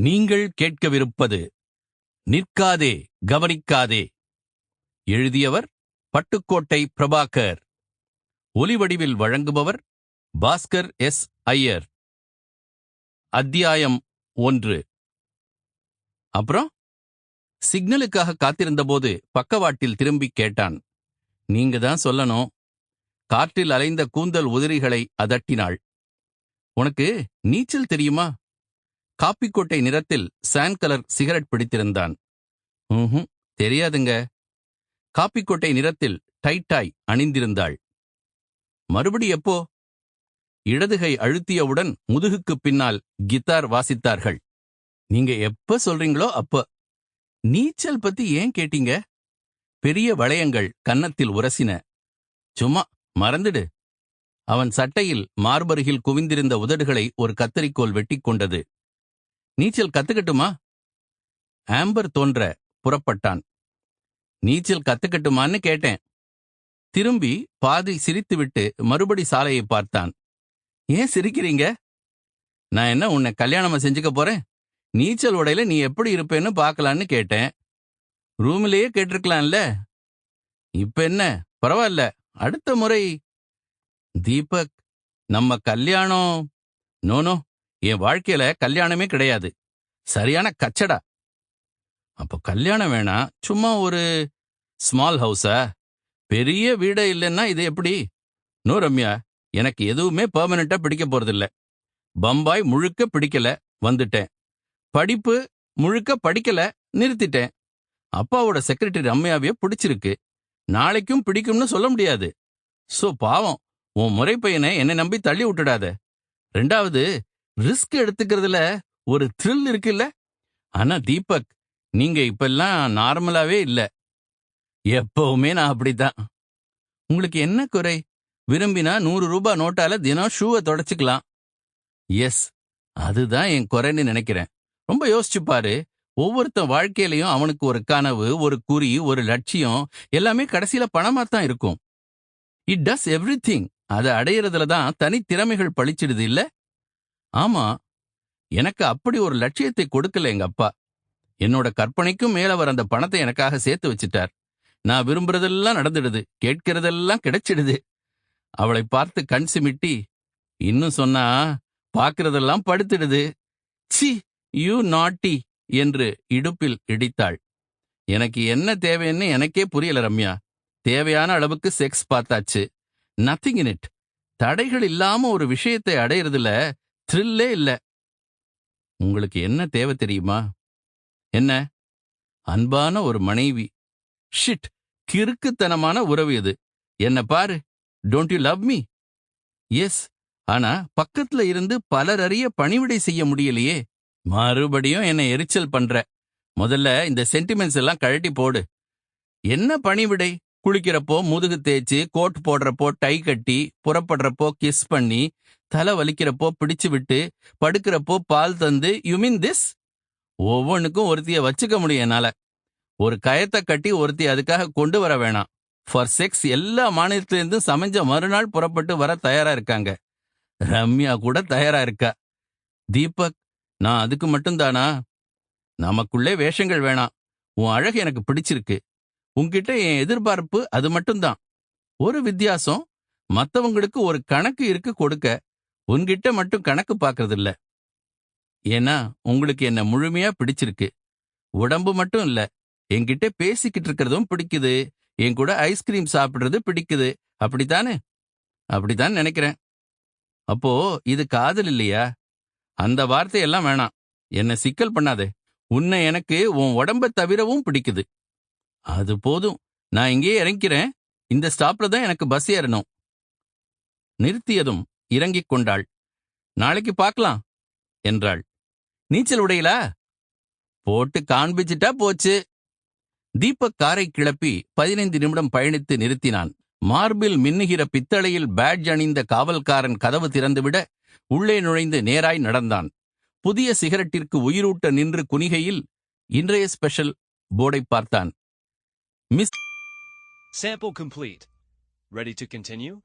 நீங்கள் கேட்கவிருப்பது நிற்காதே கவனிக்காதே. எழுதியவர் பட்டுக்கோட்டை பிரபாகர். ஒலிவடிவில் வழங்குபவர் பாஸ்கர் எஸ். ஐயர். அத்தியாயம் ஒன்று. அப்புறம் சிக்னலுக்காக காத்திருந்தபோது பக்கவாட்டில் திரும்பிக் கேட்டான். நீங்க தான் சொல்லணும். காற்றில் அலைந்த கூந்தல் உதிரிகளை அதட்டினாள். உனக்கு நீச்சல் தெரியுமா? காப்பிக்கொட்டை நிறத்தில் சான் கலர் சிகரெட் பிடித்திருந்தான். ம்ஹும் தெரியாதுங்க. காப்பிக்கொட்டை நிறத்தில் டைட்டாய் அணிந்திருந்தாள். மறுபடி எப்போ? இடதுகை அழுத்தியவுடன் முதுகுக்குப் பின்னால் கித்தார் வாசித்தார்கள். நீங்க எப்ப சொல்றீங்களோ அப்ப. நீச்சல் பத்தி ஏன் கேட்டீங்க? பெரிய வளையங்கள் கன்னத்தில் உரசின. சும்மா மறந்துடு. அவன் சட்டையில் மார்பருகில் குவிந்திருந்த உதடுகளை ஒரு கத்தரிக்கோல் வெட்டிக் கொண்டது. நீச்சல் கத்துக்கட்டுமா? ஆம்பர் தோன்ற புறப்பட்டான். நீச்சல் கத்துக்கட்டுமான்னு கேட்டேன். திரும்பி பாதி சிரித்துவிட்டு மறுபடி சாலையை பார்த்தான். ஏன் சிரிக்கிறீங்க? நான் என்ன உன்னை கல்யாணமா செஞ்சுக்க போறேன்? நீச்சல் உடையில நீ எப்படி இருப்பேன்னு பார்க்கலான்னு கேட்டேன். ரூமிலேயே கேட்டிருக்கலாம்ல. இப்ப என்ன? பரவாயில்ல. அடுத்த முறை. தீபக் நம்ம கல்யாணம். நோனோ என் வாழ்க்கையில கல்யாணமே கிடையாது. சரியான கச்சடா. அப்போ கல்யாணம் வேணாம் சும்மா ஒரு ஸ்மால் ஹவுஸா பெரிய வீடே இல்லைன்னா இது எப்படி? நோ ரம்யா எனக்கு எதுவுமே பெர்மனண்டா பிடிக்க போறதில்ல. பம்பாய் முழுக்க பிடிக்கல வந்துட்டேன். படிப்பு முழுக்க படிக்கல நிறுத்திட்டேன். அப்பாவோட செக்ரட்டரி ரம்யாவே பிடிச்சிருக்கு. நாளைக்கும் பிடிக்கும்னு சொல்ல முடியாது. சோ பாவம் உன் முறை பையனை என்னை நம்பி தள்ளி விட்டுடாத. ரெண்டாவது ரிஸ்க் எடுத்துக்கிறதுல ஒரு த்ரில் இருக்குல்ல? ஆனா தீபக் நீங்க இப்பெல்லாம் நார்மலாவே இல்ல. எப்பவுமே நான் அப்படித்தான். உங்களுக்கு என்ன குறை? விரும்பினா நூறு ரூபாய் நோட்டால தினம் ஷூவை தொடச்சிக்கலாம். எஸ் அதுதான் என் குறைன்னு நினைக்கிறேன். ரொம்ப யோசிச்சு பாரு ஒவ்வொருத்தன் வாழ்க்கையிலயும் அவனுக்கு ஒரு கனவு ஒரு குறி ஒரு லட்சியம் எல்லாமே கடைசியில பணமா தான் இருக்கும். இட் டஸ் எவ்ரி திங் அதை அடையிறதுல தான் தனித்திறமைகள் பளிச்சிடுது இல்ல? ஆமா எனக்கு அப்படி ஒரு லட்சியத்தை கொடுக்கல எங்க அப்பா. என்னோட கற்பனைக்கும் மேல அவர் அந்த பணத்தை எனக்காக சேர்த்து வச்சிட்டார். நான் விரும்புறதெல்லாம் நடந்துடுது கேட்கிறதெல்லாம் கிடைச்சிடுது. அவளை பார்த்து கண் சிமிட்டி இன்னும் சொன்னா பார்க்கறதெல்லாம் படுத்துடுது. சி யூ நாட்டி என்று இடுப்பில் இடித்தாள். எனக்கு என்ன தேவைன்னு எனக்கே புரியல ரம்யா. தேவையான அளவுக்கு செக்ஸ் பார்த்தாச்சு. Nothing in it. தடைகள் இல்லாம ஒரு விஷயத்தை அடையிறதுல த்ரில்லே இல்ல. உங்களுக்கு என்ன தேவை தெரியுமா? என்ன? அன்பான ஒரு மனைவி. ஷிட் கிறுக்குத்தனமான உறவு இது. என்ன பாரு don't you love me yes ஆனா பக்கத்துல இருந்து பலர் அறிய பணிவிடை செய்ய முடியலையே. மறுபடியும் என்னை எரிச்சல் பண்ற. முதல்ல இந்த சென்டிமெண்ட்ஸ் எல்லாம் கழட்டி போடு. என்ன பணிவிடை? குளிக்கிறப்போ முதுகு தேய்ச்சி கோட் போடுறப்போ டை கட்டி புறப்படுறப்போ கிஸ் பண்ணி தலை வலிக்கிறப்போ பிடிச்சு விட்டு படுக்கிறப்போ பால் தந்து யூ மீன் திஸ் ஒவ்வொன்றுக்கும் ஒருத்திய வச்சுக்க முடியும் என்னால. ஒரு கயத்தை கட்டி ஒருத்தி அதுக்காக கொண்டு வர வேணாம். ஃபார் செக்ஸ் எல்லா மாநிலத்திலிருந்தும் சமைஞ்ச மறுநாள் புறப்பட்டு வர தயாரா இருக்காங்க. ரம்யா கூட தயாரா இருக்கா? தீபக் நான் அதுக்கு மட்டும்தானா? நமக்குள்ளே வேஷங்கள் வேணாம். உன் அழகு எனக்கு பிடிச்சிருக்கு. உன்கிட்ட என் எதிர்பார்ப்பு அது மட்டும்தான். ஒரு வித்தியாசம் மத்தவங்களுக்கு ஒரு கணக்கு இருக்கு கொடுக்க. உன்கிட்ட மட்டும் கணக்கு பார்க்கறது இல்ல ஏன்னா உங்களுக்கு என்ன முழுமையா பிடிச்சிருக்கு. உடம்பு மட்டும் இல்ல என்கிட்ட பேசிக்கிட்டு இருக்கிறதும் பிடிக்குது. என் கூட ஐஸ்கிரீம் சாப்பிடுறது பிடிக்குது. அப்படித்தானே? அப்படித்தான் நினைக்கிறேன். அப்போ இது காதல் இல்லையா? அந்த வார்த்தையெல்லாம் வேணாம். என்ன சிக்கல் பண்ணாதே. உன்னை எனக்கு உன் உடம்ப தவிரவும் பிடிக்குது. அது போதும். நான் இங்கேயே இறங்கிறேன் இந்த ஸ்டாப்ல தான் எனக்கு பஸ் ஏறணும். நிறுத்தியதும். இறங்கிக் கொண்டாள். நாளைக்கு பார்க்கலாம் என்றாள். நீச்சல் உடையிலா? போட்டு காண்பிச்சிட்டா போச்சு. தீபக் காரை கிளப்பி பதினைந்து நிமிடம் பயணித்து நிறுத்தினான். மார்பில் மின்னுகிற பித்தளையில் பேட்ஜ் அணிந்த காவல்காரன் கதவு திறந்துவிட உள்ளே நுழைந்து நேராய் நடந்தான். புதிய சிகரெட்டிற்கு உயிரூட்ட நின்று குனிகையில் இன்றைய ஸ்பெஷல் போர்டை பார்த்தான். Miss Sample complete. Ready to continue?